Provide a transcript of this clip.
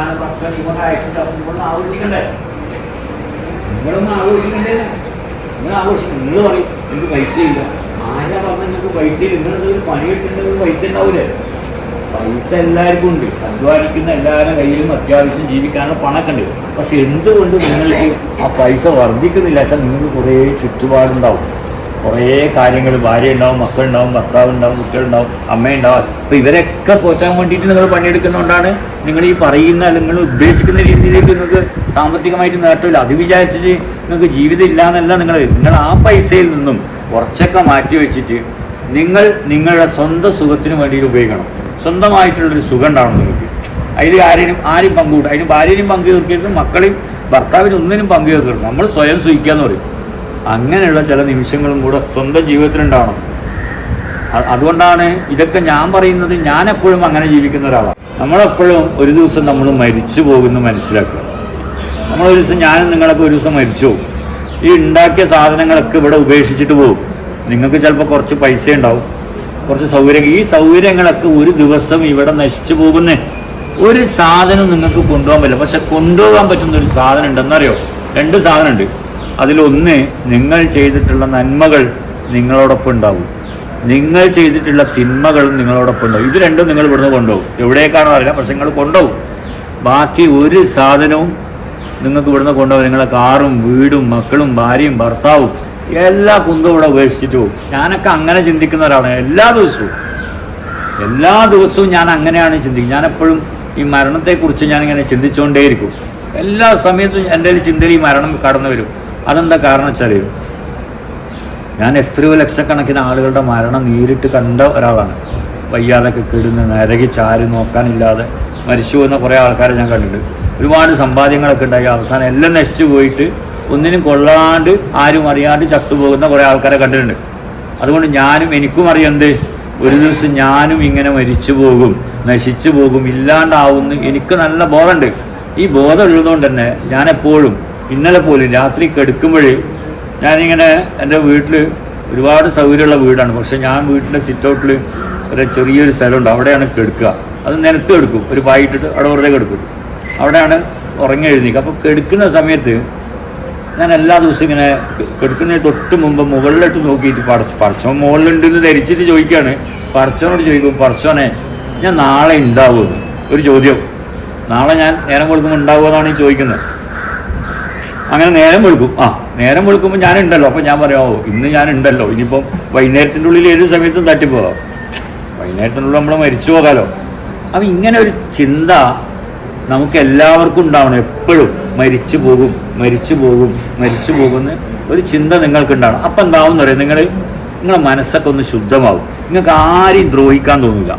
ഞാൻ ഭക്ഷണം ഇവർക്ക് അയച്ചിട്ട് അപ്പം നിങ്ങളൊന്ന് ആഘോഷിക്കണ്ടേ? നിങ്ങളൊന്ന് ആഘോഷിക്കണ്ടേ? നിങ്ങൾ ആഘോഷിക്കും നിങ്ങൾ പറയും നിങ്ങൾക്ക് പൈസ ഇല്ല. ആരാ പറഞ്ഞ നിങ്ങൾക്ക് പൈസ ഇല്ല. നിങ്ങളെന്തെങ്കിലും കിട്ടുന്നത് പൈസ ഉണ്ടാവില്ലേ പൈസ എല്ലാവർക്കും ഉണ്ട്. അധ്വാനിക്കുന്ന എല്ലാവരുടെ കയ്യിലും അത്യാവശ്യം ജീവിക്കാനുള്ള പണമൊക്കെ ഉണ്ട്. പക്ഷെ എന്തുകൊണ്ട് നിങ്ങൾക്ക് ആ പൈസ വർദ്ധിക്കുന്നില്ല? വെച്ചാൽ നിങ്ങൾക്ക് കുറേ ചുറ്റുപാടുണ്ടാവും. കുറേ കാര്യങ്ങൾ ഭാര്യ ഉണ്ടാവും മക്കളുണ്ടാവും ഭർത്താവ് ഉണ്ടാവും കുട്ടികളുണ്ടാവും അമ്മയുണ്ടാവും. അപ്പോൾ ഇവരൊക്കെ പോറ്റാൻ വേണ്ടിയിട്ട് നിങ്ങൾ പണിയെടുക്കുന്നതുകൊണ്ടാണ് നിങ്ങൾ ഈ പറയുന്ന നിങ്ങൾ ഉദ്ദേശിക്കുന്ന രീതിയിലേക്ക് നിങ്ങൾക്ക് സാമ്പത്തികമായിട്ട് നേട്ടമില്ല. അത് വിചാരിച്ചിട്ട് നിങ്ങൾക്ക് ജീവിതം ഇല്ല എന്നല്ല നിങ്ങൾ നിങ്ങൾ ആ പൈസയിൽ നിന്നും കുറച്ചൊക്കെ മാറ്റി വെച്ചിട്ട് നിങ്ങൾ നിങ്ങളുടെ സ്വന്തം സുഖത്തിന് വേണ്ടിയിട്ട് ഉപയോഗിക്കണം. സ്വന്തമായിട്ടുള്ളൊരു സുഖം ഉണ്ടാവണം നിങ്ങൾക്ക്. അതിൽ ആരെയും ആരും പങ്കുകൂടും അതിന് ഭാര്യയും പങ്കു തീർക്കരുത് മക്കളെയും ഭർത്താവിനും ഒന്നിനും പങ്കു തീർക്കരുത്. നമ്മൾ സ്വയം സുഖിക്കുക എന്ന് പറയും. അങ്ങനെയുള്ള ചില നിമിഷങ്ങളും കൂടെ സ്വന്തം ജീവിതത്തിലുണ്ടാവണം. അതുകൊണ്ടാണ് ഇതൊക്കെ ഞാൻ പറയുന്നത് ഞാൻ എപ്പോഴും അങ്ങനെ ജീവിക്കുന്ന ഒരാളാണ്. നമ്മളെപ്പോഴും ഒരു ദിവസം നമ്മൾ മരിച്ചു പോകുമെന്ന് മനസ്സിലാക്കുക. നമ്മളൊരു ദിവസം ഞാനും നിങ്ങളൊക്കെ ഒരു ദിവസം മരിച്ചു പോകും. ഈ ഉണ്ടാക്കിയ സാധനങ്ങളൊക്കെ ഇവിടെ ഉപേക്ഷിച്ചിട്ട് പോകും. നിങ്ങൾക്ക് ചിലപ്പോൾ കുറച്ച് പൈസ ഉണ്ടാവും. കുറച്ച് സൗകര്യം. ഈ സൗകര്യങ്ങളൊക്കെ ഒരു ദിവസം ഇവിടെ നശിച്ചു പോകുന്നേ ഒരു സാധനം നിങ്ങൾക്ക് കൊണ്ടുപോകാൻ പറ്റില്ല. പക്ഷെ കൊണ്ടുപോകാൻ പറ്റുന്ന ഒരു സാധനം ഉണ്ടെന്നറിയോ? രണ്ട് സാധനം ഉണ്ട് അതിലൊന്ന് നിങ്ങൾ ചെയ്തിട്ടുള്ള നന്മകൾ നിങ്ങളോടൊപ്പം ഉണ്ടാവും നിങ്ങൾ ചെയ്തിട്ടുള്ള തിന്മകളും നിങ്ങളോടൊപ്പം ഉണ്ടാവും ഇത് രണ്ടും നിങ്ങൾ ഇവിടുന്ന് കൊണ്ടുപോകും. എവിടേക്കാണോ അറിയാം പക്ഷെ നിങ്ങൾ കൊണ്ടുപോകും. ബാക്കി ഒരു സാധനവും നിങ്ങൾക്ക് ഇവിടുന്ന് കൊണ്ടുപോകും നിങ്ങളെ കാറും വീടും മക്കളും ഭാര്യയും ഭർത്താവും എല്ലാ കുന്തും ഇവിടെ ഉപേക്ഷിച്ചിട്ട് പോകും. ഞാനൊക്കെ അങ്ങനെ ചിന്തിക്കുന്ന ഒരാളാണ് എല്ലാ ദിവസവും. എല്ലാ ദിവസവും ഞാൻ അങ്ങനെയാണ് ചിന്തിക്കുന്നത്. ഞാൻ എപ്പോഴും ഈ മരണത്തെക്കുറിച്ച് ഞാനിങ്ങനെ ചിന്തിച്ചുകൊണ്ടേയിരിക്കും. എല്ലാ സമയത്തും എന്റെ ചിന്തയിൽ ഈ മരണം കടന്നു വരും. അതെന്താ കാരണം വെച്ചാൽ ഞാൻ എത്രയോ ലക്ഷക്കണക്കിന് ആളുകളുടെ മരണം നേരിട്ട് കണ്ട ഒരാളാണ്. വയ്യാതൊക്കെ കിടന്ന് നരകി ചാരി നോക്കാനില്ലാതെ മരിച്ചു പോകുന്ന കുറേ ആൾക്കാരെ ഞാൻ കണ്ടിട്ടുണ്ട്. ഒരുപാട് സമ്പാദ്യങ്ങളൊക്കെ ഉണ്ടായി. അവസാനം എല്ലാം നശിച്ചു പോയിട്ട് ഒന്നിനും കൊള്ളാണ്ട് ആരും അറിയാണ്ട് ചത്തുപോകുന്ന കുറേ ആൾക്കാരെ കണ്ടിട്ടുണ്ട്. അതുകൊണ്ട് ഞാനും എനിക്കും അറിയണ്ട് ഒരു ദിവസം ഞാനും ഇങ്ങനെ മരിച്ചു പോകും നശിച്ചു പോകും ഇല്ലാണ്ടാവുമെന്ന് എനിക്ക് നല്ല ബോധമുണ്ട്. ഈ ബോധം ഉള്ളതുകൊണ്ട് തന്നെ ഞാൻ എപ്പോഴും ഇന്നലെ പോലും രാത്രി കെടുക്കുമ്പോഴേ ഞാനിങ്ങനെ എന്റെ വീട്ടിൽ ഒരുപാട് സൗകര്യമുള്ള വീടാണ്. പക്ഷെ ഞാൻ വീട്ടിന്റെ സിറ്റൗട്ടിൽ ഒരു ചെറിയൊരു സ്ഥലമുണ്ട് അവിടെയാണ് കെടുക്കുക. അത് നിലത്ത് കെടുക്കും. ഒരു പായിട്ടിട്ട് അവിടെ വെറുതെ കെടുക്കും. അവിടെയാണ് ഉറങ്ങി എഴുന്നേക്കുക അപ്പോൾ കെടുക്കുന്ന സമയത്ത് ഞാൻ എല്ലാ ദിവസവും ഇങ്ങനെ കെടുക്കുന്നതിന് തൊട്ട് മുമ്പ് മുകളിലോട്ട് നോക്കിയിട്ട് പറച്ചോ പടച്ചോൻ മുകളിലുണ്ടെന്ന് ധരിച്ചിട്ട് ചോദിക്കുകയാണ്. പടച്ചോനോട് ചോദിക്കും പടച്ചോനെ ഞാൻ നാളെ ഉണ്ടാവുമെന്ന്. ഒരു ചോദ്യം. നാളെ ഞാൻ നേരം കൊടുക്കുമ്പോൾ ഉണ്ടാവുമെന്നാണ് ഈ ചോദിക്കുന്നത്. അങ്ങനെ നേരം വെളുക്കും. ആ നേരം വെളുക്കുമ്പോൾ ഞാൻ ഉണ്ടല്ലോ അപ്പം ഞാൻ പറയാം ഓ ഇന്ന് ഞാൻ ഉണ്ടല്ലോ ഇനിയിപ്പം വൈകുന്നേരത്തിന്റെ ഉള്ളിൽ ഏത് സമയത്തും തട്ടിപ്പോകാം. വൈകുന്നേരത്തിനുള്ളിൽ നമ്മൾ മരിച്ചു പോകാലോ. അപ്പം ഇങ്ങനെ ഒരു ചിന്ത നമുക്ക് എല്ലാവർക്കും ഉണ്ടാവണം. എപ്പോഴും മരിച്ചു പോകും മരിച്ചു പോകും മരിച്ചു പോകുന്ന ഒരു ചിന്ത നിങ്ങൾക്ക് ഉണ്ടാവണം അപ്പം എന്താവും എന്ന് പറയാം നിങ്ങൾ നിങ്ങളുടെ മനസ്സൊക്കെ ഒന്ന് ശുദ്ധമാവും. നിങ്ങൾക്ക് ആരെയും ദ്രോഹിക്കാൻ തോന്നില്ല